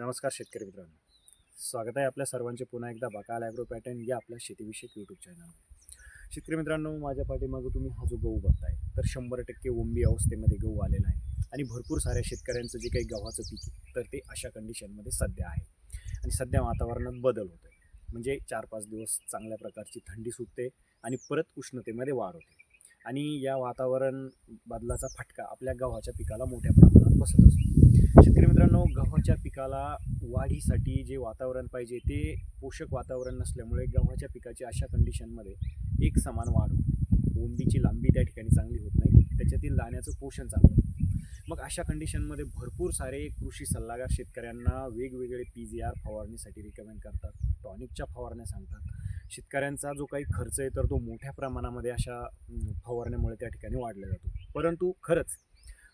नमस्कार शेतकरी मित्रांनो. स्वागत आहे आपल्या सर्वांचे पुन्हा एकदा बकाल ॲग्रो पॅटर्न या आपल्या शेतीविषयक यूट्यूब चॅनलमध्ये शेतकरी मित्रांनो माझ्या पाठीमागं तुम्ही हा जो गहू बघताय तर शंभर टक्के ओंबी अवस्थेमध्ये गहू आलेला आहे आणि भरपूर साऱ्या शेतकऱ्यांचं जे काही गव्हाचं पीक आहे तर ते अशा कंडिशनमध्ये सध्या आहे. आणि सध्या वातावरणात बदल होतो आहे म्हणजे चार पाच दिवस चांगल्या प्रकारची थंडी सुटते आणि परत उष्णतेमध्ये वाढ होते. आणि या वातावरण बदलाचा फटका आपल्या गव्हाच्या पिकाला मोठ्या प्रमाणात बसत असतो. मित्रांनो गव्हाच्या पिकाला वाढीसाठी जे वातावरण पाहिजे ते पोषक वातावरण नसल्यामुळे गव्हाच्या पिकाची अशा कंडिशनमध्ये एक समान वाढ होते ओंबीची लांबी त्या ठिकाणी चांगली होत नाही. त्याच्यातील दाण्याचं पोषण चांगलं होतं मग अशा कंडिशनमध्ये भरपूर सारे कृषी सल्लागार शेतकऱ्यांना वेगवेगळे पी जी आर फवारणीसाठी रिकमेंड करतात. टॉनिकच्या फवारण्या सांगतात. शेतकऱ्यांचा जो काही खर्च आहे तर तो मोठ्या प्रमाणामध्ये अशा फवारण्यामुळे त्या ठिकाणी वाढला जातो. परंतु खरंच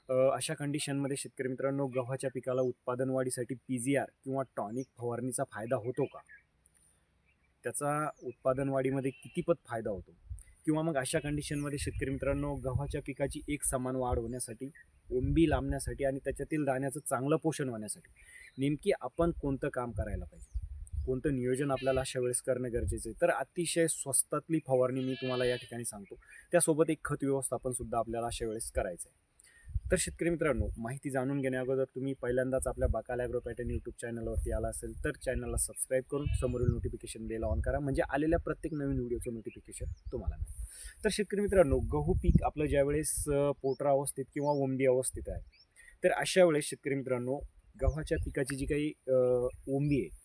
अशा कंडिशनमध्ये शेतकरी मित्रांनो गव्हाच्या पिकाला उत्पादन वाढीसाठी पी जी आर किंवा टॉनिक फवारणीचा फायदा होतो का? त्याचा उत्पादन वाढीमध्ये कितीपत फायदा होतो? किंवा मग अशा कंडिशनमध्ये शेतकरी मित्रांनो गव्हाच्या पिकाची एक समान वाढ होण्यासाठी ओंबी लांबण्यासाठी आणि त्याच्यातील दाण्याचं चांगलं पोषण होण्यासाठी नेमकी आपण कोणतं काम करायला पाहिजे? कोणतं नियोजन आपल्याला अशा वेळेस करणं गरजेचं आहे? तर अतिशय स्वस्तातली फवारणी मी तुम्हाला या ठिकाणी सांगतो. त्यासोबत एक खत व्यवस्थापनसुद्धा आपल्याला अशा वेळेस करायचं आहे तर शेतकरी मित्रांनो माहिती जाणून घेण्याअगोदर तुम्ही पहिल्यांदाच आपल्या बाकाल ॲग्रो पॅटर्न यूट्यूब चॅनलवरती आला असेल तर चॅनलला सबस्क्राईब करून समोरील नोटिफिकेशन बेल ऑन करा. म्हणजे आलेल्या प्रत्येक नवीन व्हिडिओचं नोटिफिकेशन तुम्हाला मिळेल. तर शेतकरी मित्रांनो गहू पीक आपलं ज्यावेळेस पोटरा अवस्थेत किंवा ओंबी अवस्थेत आहे तर अशा वेळेस शेतकरी मित्रांनो गव्हाच्या पिकाची जी काही ओंबी आहे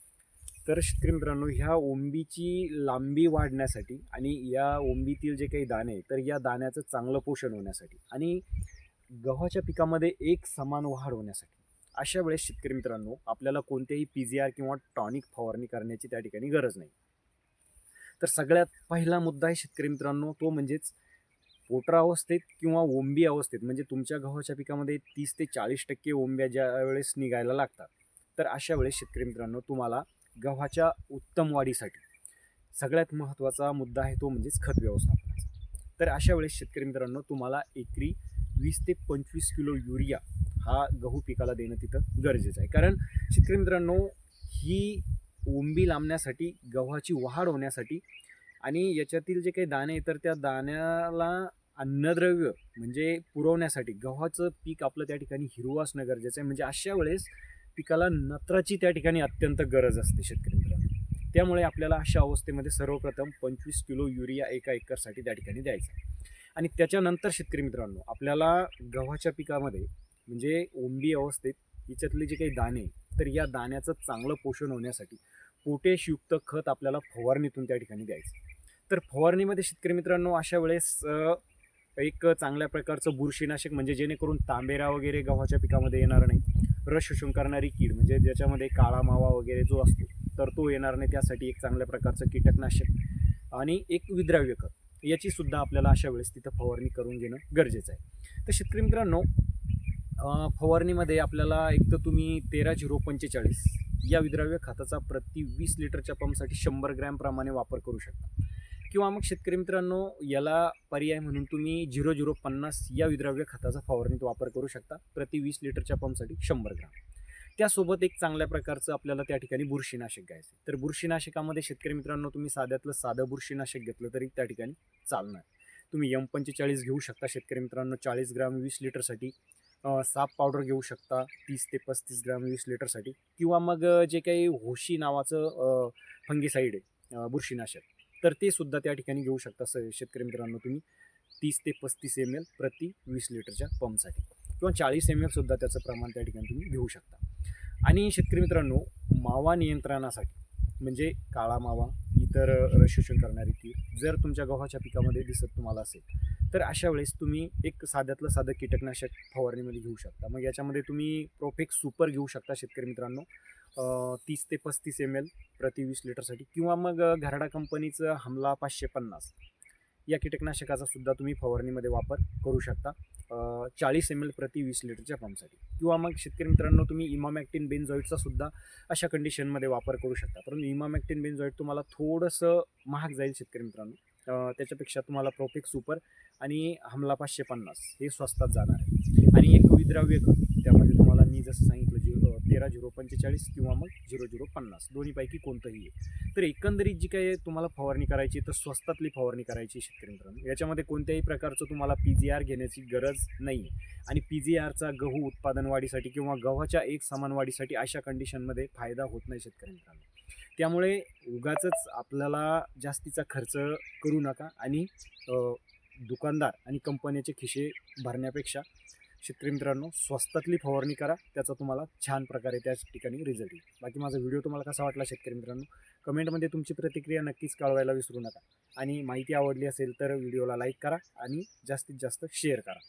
तर शेतकरी मित्रांनो ह्या ओंबीची लांबी वाढण्यासाठी आणि या ओंबीतील जे काही दाणे आहे, तर या दाण्याचं चांगलं पोषण होण्यासाठी आणि गव्हाच्या पिकामध्ये एक समान वाढ होण्यासाठी अशा वेळेस शेतकरी मित्रांनो आपल्याला कोणत्याही पी जी आर किंवा टॉनिक फवारणी करण्याची त्या ठिकाणी गरज नाही. तर सगळ्यात पहिला मुद्दा आहे शेतकरी मित्रांनो तो म्हणजेच पोटरा अवस्थेत किंवा ओंबी अवस्थेत म्हणजे तुमच्या गव्हाच्या पिकामध्ये तीस ते चाळीस टक्के ओंब्या ज्या वेळेस निघायला लागतात तर अशा वेळेस शेतकरी मित्रांनो तुम्हाला गव्हाच्या उत्तम वाढीसाठी सगळ्यात महत्त्वाचा मुद्दा आहे तो म्हणजेच खत व्यवस्थापनाचा. तर अशा वेळेस शेतकरी मित्रांनो तुम्हाला एकरी वीस ते पंचवीस किलो युरिया हा गहू पिकाला देणं तिथं गरजेचं आहे. कारण शेतकरी मित्रांनो ही ओंबी लांबण्यासाठी गव्हाची वाढ होण्यासाठी आणि याच्यातील जे काही दाणे तर त्या दाण्याला अन्नद्रव्य म्हणजे पुरवण्यासाठी गव्हाचं पीक आपलं त्या ठिकाणी हिरवं असणं गरजेचं आहे. म्हणजे अशा वेळेस पिकाला नत्राची त्या ठिकाणी अत्यंत गरज असते शेतकरी मित्रांनो. त्यामुळे आपल्याला अशा अवस्थेमध्ये सर्वप्रथम पंचवीस किलो युरिया एका एकरसाठी त्या ठिकाणी द्यायचा आहे. आणि त्याच्यानंतर शेतकरी मित्रांनो आपल्याला गव्हाच्या पिकामध्ये म्हणजे ओंबी अवस्थेत याच्यातले जे काही दाणे तर या दाण्याचं चांगलं पोषण होण्यासाठी पोटॅशयुक्त खत आपल्याला फवारणीतून त्या ठिकाणी द्यायचं. तर फवारणीमध्ये शेतकरी मित्रांनो अशा वेळेस एक चांगल्या प्रकारचं बुरशीनाशक म्हणजे जेणेकरून तांबेरा वगैरे गव्हाच्या पिकामध्ये येणार नाही. रस शोषण करणारी कीड म्हणजे ज्याच्यामध्ये काळा मावा वगैरे जो असतो तर तो येणार नाही. त्यासाठी एक चांगल्या प्रकारचं कीटकनाशक आणि एक विद्राव्य खत. याची सुद्धा आपल्याला अशा वेळेस तिथं फवारणी करून घेणं गरजेचं आहे. तर शेतकरी मित्रांनो फवारणीमध्ये आपल्याला एक तर तुम्ही तेरा झिरो पंचेचाळीस या विद्राव्य खताचा प्रति वीस लिटरच्या पंपसाठी शंभर ग्रॅमप्रमाणे वापर करू शकता. किंवा मग शेतकरी मित्रांनो याला पर्याय म्हणून तुम्ही झिरो झिरो पन्नास या विद्राव्य खताचा फवारणीत वापर करू शकता. प्रति वीस लिटरच्या पंपसाठी शंभर ग्रॅम. त्यासोबत एक चांगल्या प्रकारचं आपल्याला त्या ठिकाणी बुरशीनाशक घ्यायचं तर बुरशीनाशकामध्ये शेतकरी मित्रांनो तुम्ही साध्यातलं साधं बुरशीनाशक घेतलं तरी त्या ठिकाणी चालणार. तुम्ही यम पंचेचाळीस घेऊ शकता शेतकरी मित्रांनो चाळीस ग्राम वीस लिटरसाठी. साप पावडर घेऊ शकता तीस ते पस्तीस ग्राम वीस लिटरसाठी. किंवा मग जे काही होशी नावाचं फंगीसाईड आहे बुरशीनाशक. तर ते सुद्धा त्या ठिकाणी घेऊ शकता स शेतकरी मित्रांनो तुम्ही. तीस ते पस्तीस एम एल प्रति वीस लिटरच्या पंपसाठी. किंवा चाळीस एम एलसुद्धा त्याचं प्रमाण त्या ठिकाणी तुम्ही घेऊ शकता. आणि शेतकरी मित्रांनो मावा नियंत्रणासाठी म्हणजे काळा मावा इतर रशोषण करणारी कीड जर तुमच्या गव्हाच्या पिकामध्ये दिसत तुम्हाला असेल तर अशा वेळेस तुम्ही एक साध्यातलं साधं कीटकनाशक फवारणीमध्ये घेऊ शकता. मग याच्यामध्ये तुम्ही प्रोफेक्स सुपर घेऊ शकता शेतकरी मित्रांनो. तीस ते पस्तीस एम एल प्रति वीस लिटरसाठी किंवा मग घराडा कंपनीचं हमला पाचशे पन्नास. या कीटकनाशकाचा सुद्धा तुम्ही फवारणीमध्ये वापर करू शकता. चाळीस एम एल प्रति वीस लिटरच्या पंपसाठी. किंवा मग शेतकरी मित्रांनो तुम्ही इमामॅक्टिन बेनझॉईडचा सुद्धा अशा कंडिशनमध्ये वापर करू शकता. परंतु इमामॅक्टिन बेनजॉईट तुम्हाला थोडंसं महाग जाईल शेतकरी मित्रांनो. त्याच्यापेक्षा तुम्हाला प्रोफिक सुपर आणि हमला पाचशे पन्नास हे स्वस्तात जाणार आहे. आणि एक विद्राव्य झिरो झिरो पंचेचाळीस किंवा मग झिरो झिरो पन्नास. दोन्हीपैकी कोणतंही आहे तर एकंदरीत जी काही तुम्हाला फवारणी करायची तर स्वस्तातली फवारणी करायची आहे शेतकरी मित्रांनो याच्यामध्ये कोणत्याही प्रकारचं तुम्हाला पी जी आर घेण्याची गरज नाही आहे आणि पी जी आरचा गहू उत्पादन वाढीसाठी किंवा गव्हाच्या एक समान वाढीसाठी अशा कंडिशनमध्ये फायदा होत नाही शेतकरी मित्रांनो त्यामुळे उगाच आपल्याला जास्तीचा खर्च करू नका आणि दुकानदार आणि कंपन्याचे खिशे भरण्यापेक्षा शेतकरी मित्रांनो स्वस्तातली फवारणी करा. त्याचा तुम्हाला छान प्रकारे त्याच ठिकाणी रिझल्ट येईल. बाकी माझा व्हिडिओ तुम्हाला कसा वाटला शेतकरी मित्रांनो? कमेंटमध्ये तुमची प्रतिक्रिया नक्कीच कळवायला विसरू नका. आणि माहिती आवडली असेल तर व्हिडिओला लाईक करा आणि जास्तीत जास्त शेअर करा.